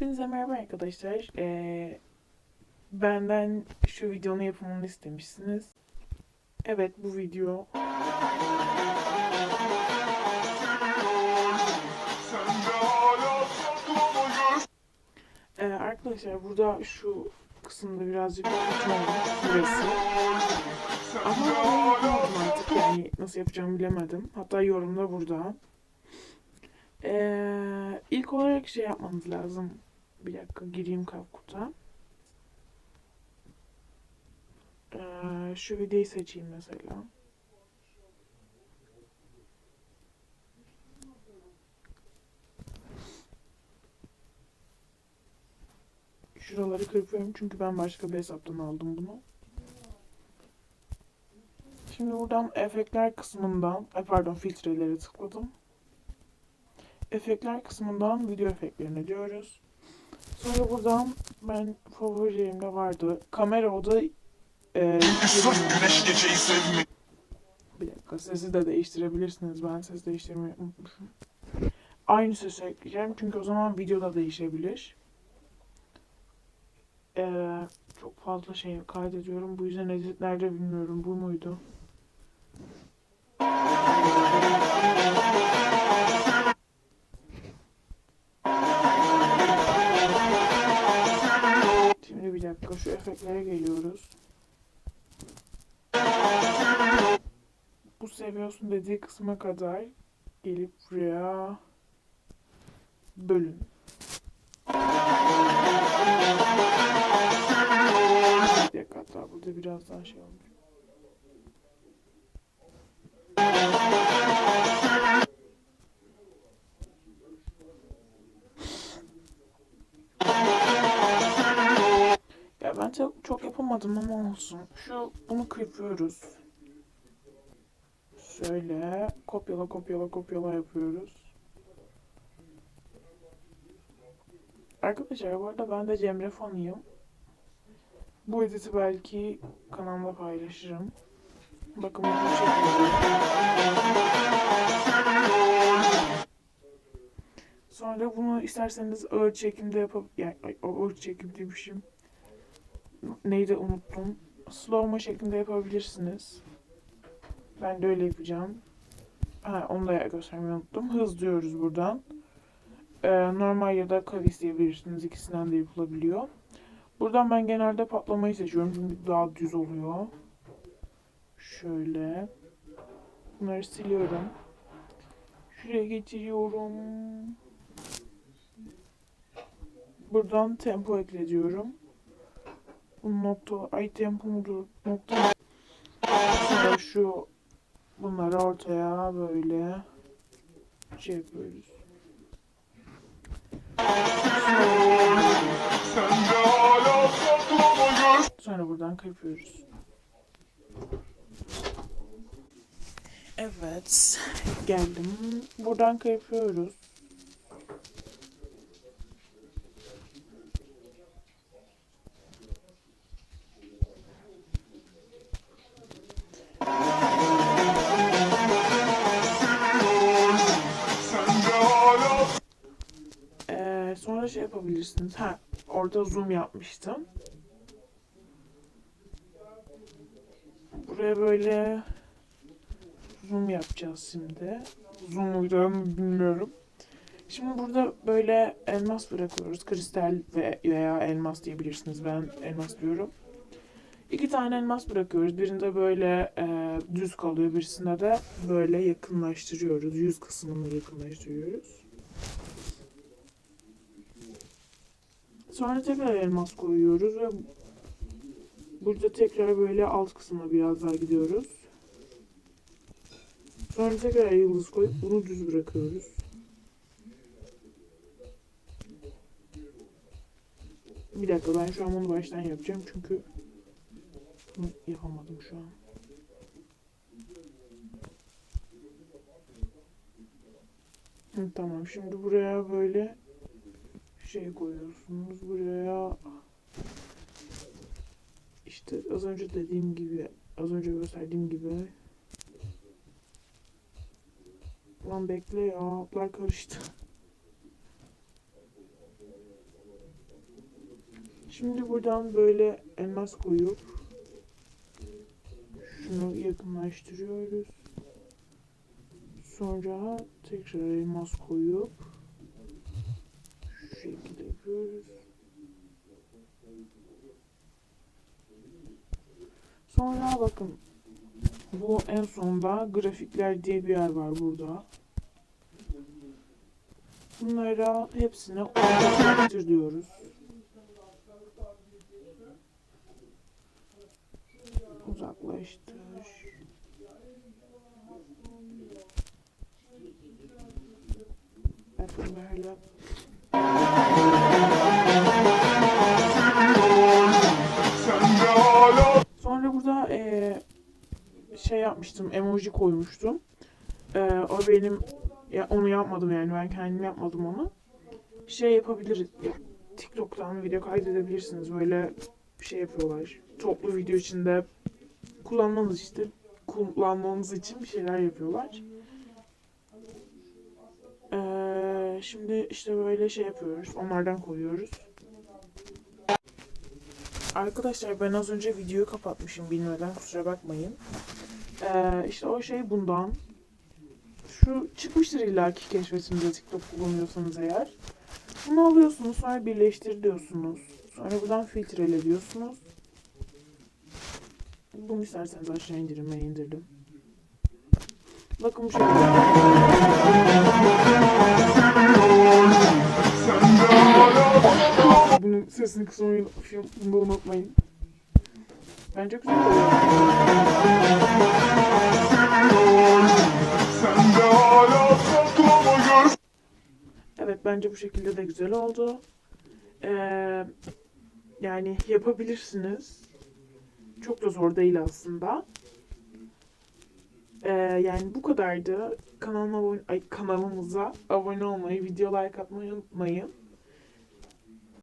Hepinize merhaba arkadaşlar. Ee, benden şu videonun yapımını istemişsiniz. Evet bu video. Ee, arkadaşlar burada şu kısımda birazcık olmuş burası. Ama artık yani nasıl yapacağımı bilemedim. Hatta yorumda burada. Ee, ilk olarak şey yapmanız lazım. Bir dakika gireyim CapCut'a. Ee, şu videoyu seçeyim mesela. Şuraları kırpıyorum çünkü ben başka bir hesaptan aldım bunu. Şimdi buradan efektler kısmından, pardon filtrelere tıkladım. Efektler kısmından video efektlerine diyoruz. Sonra buradan ben favorilerimde vardı. Kamera oda e, bir dakika sesi de değiştirebilirsiniz. Ben ses değiştirmeyi unutmuşum. Aynı sesi ekleyeceğim çünkü o zaman videoda değişebilir. Ee, çok fazla şey kaydediyorum. Bu yüzden editlerde bilmiyorum. Bu muydu? Efektlere geliyoruz. Bu seviyorsun dediği kısma kadar gelip buraya bölün. Hatta burada biraz daha şey olmuş. Ya ben çok, çok yapamadım ama olsun. Şu bunu kırpıyoruz. Şöyle kopyala kopyala kopyala yapıyoruz. Arkadaşlar bu arada ben de Cemre fanıyım. Bu editi belki kanalda paylaşırım. Bakın bu şekilde. Sonra bunu isterseniz ağır çekimde yapıp yani ay, ağır çekim demişim. Neydi unuttum. Slow mo şeklinde yapabilirsiniz. Ben de öyle yapacağım. Ha, onu da göstermeyi unuttum. Hız diyoruz buradan. Ee, normal ya da kavis diyebilirsiniz. İkisinden de yapılabiliyor. Buradan ben genelde patlamayı seçiyorum. Çünkü daha düz oluyor. Şöyle. Bunları siliyorum. Şuraya geçiriyorum. Buradan tempo ekle diyorum. Nokta, tempo mudur? Nokta. Şu bunları ortaya böyle şey yapıyoruz. Sonra buradan kırpıyoruz. Evet, geldim. Buradan kırpıyoruz. Yapabilirsiniz. Ha, orada zoom yapmıştım. Buraya böyle zoom yapacağız şimdi. Zoom uyduruyor bilmiyorum. Şimdi burada böyle elmas bırakıyoruz. Kristal ve veya elmas diyebilirsiniz. Ben elmas diyorum. İki tane elmas bırakıyoruz. Birinde böyle e, düz kalıyor. Birisinde de böyle yakınlaştırıyoruz. Yüz kısmını yakınlaştırıyoruz. Sonra tekrar elmas koyuyoruz ve burada tekrar böyle alt kısmına biraz daha gidiyoruz. Sonra tekrar yıldız koyup bunu düz bırakıyoruz. Bir dakika ben şu an bunu baştan yapacağım çünkü yapamadım şu an. Tamam şimdi buraya böyle şey koyuyorsunuz buraya. İşte az önce dediğim gibi az önce gösterdiğim gibi. Lan bekle ya hatlar karıştı. Şimdi buradan böyle elmas koyup şunu yakınlaştırıyoruz. Sonra tekrar elmas koyup şu şekilde yapıyoruz. Bakın bu en sonda grafikler diye bir yer var burada. Bunlara hepsine uzaklaştır diyoruz. Uzaklaştır. Bakın böyle. Şey yapmıştım, emoji koymuştum. Eee, o benim, ya onu yapmadım yani ben kendim yapmadım onu. Şey yapabiliriz, ya, TikTok'tan video kaydedebilirsiniz. Böyle bir şey yapıyorlar. Toplu video içinde kullanmanız işte kullanmanız için bir şeyler yapıyorlar. Eee, şimdi işte böyle şey yapıyoruz. Onlardan koyuyoruz. Arkadaşlar ben az önce videoyu kapatmışım bilmeden kusura bakmayın. Ee, işte o şey bundan. Şu çıkmıştır illaki keşfetinize TikTok kullanıyorsanız eğer. Bunu alıyorsunuz sonra birleştir diyorsunuz. Sonra buradan filtrele diyorsunuz. Bunu isterseniz aşağı indirin ben indirdim. Bakın bu şekilde. Bunun sesini kısmayı unutmayın. Bence güzel Evet bence bu şekilde de güzel oldu. Ee, yani yapabilirsiniz. Çok da zor değil aslında. Ee, yani bu kadardı. Kanalıma ay, kanalımıza abone olmayı, video like atmayı unutmayın.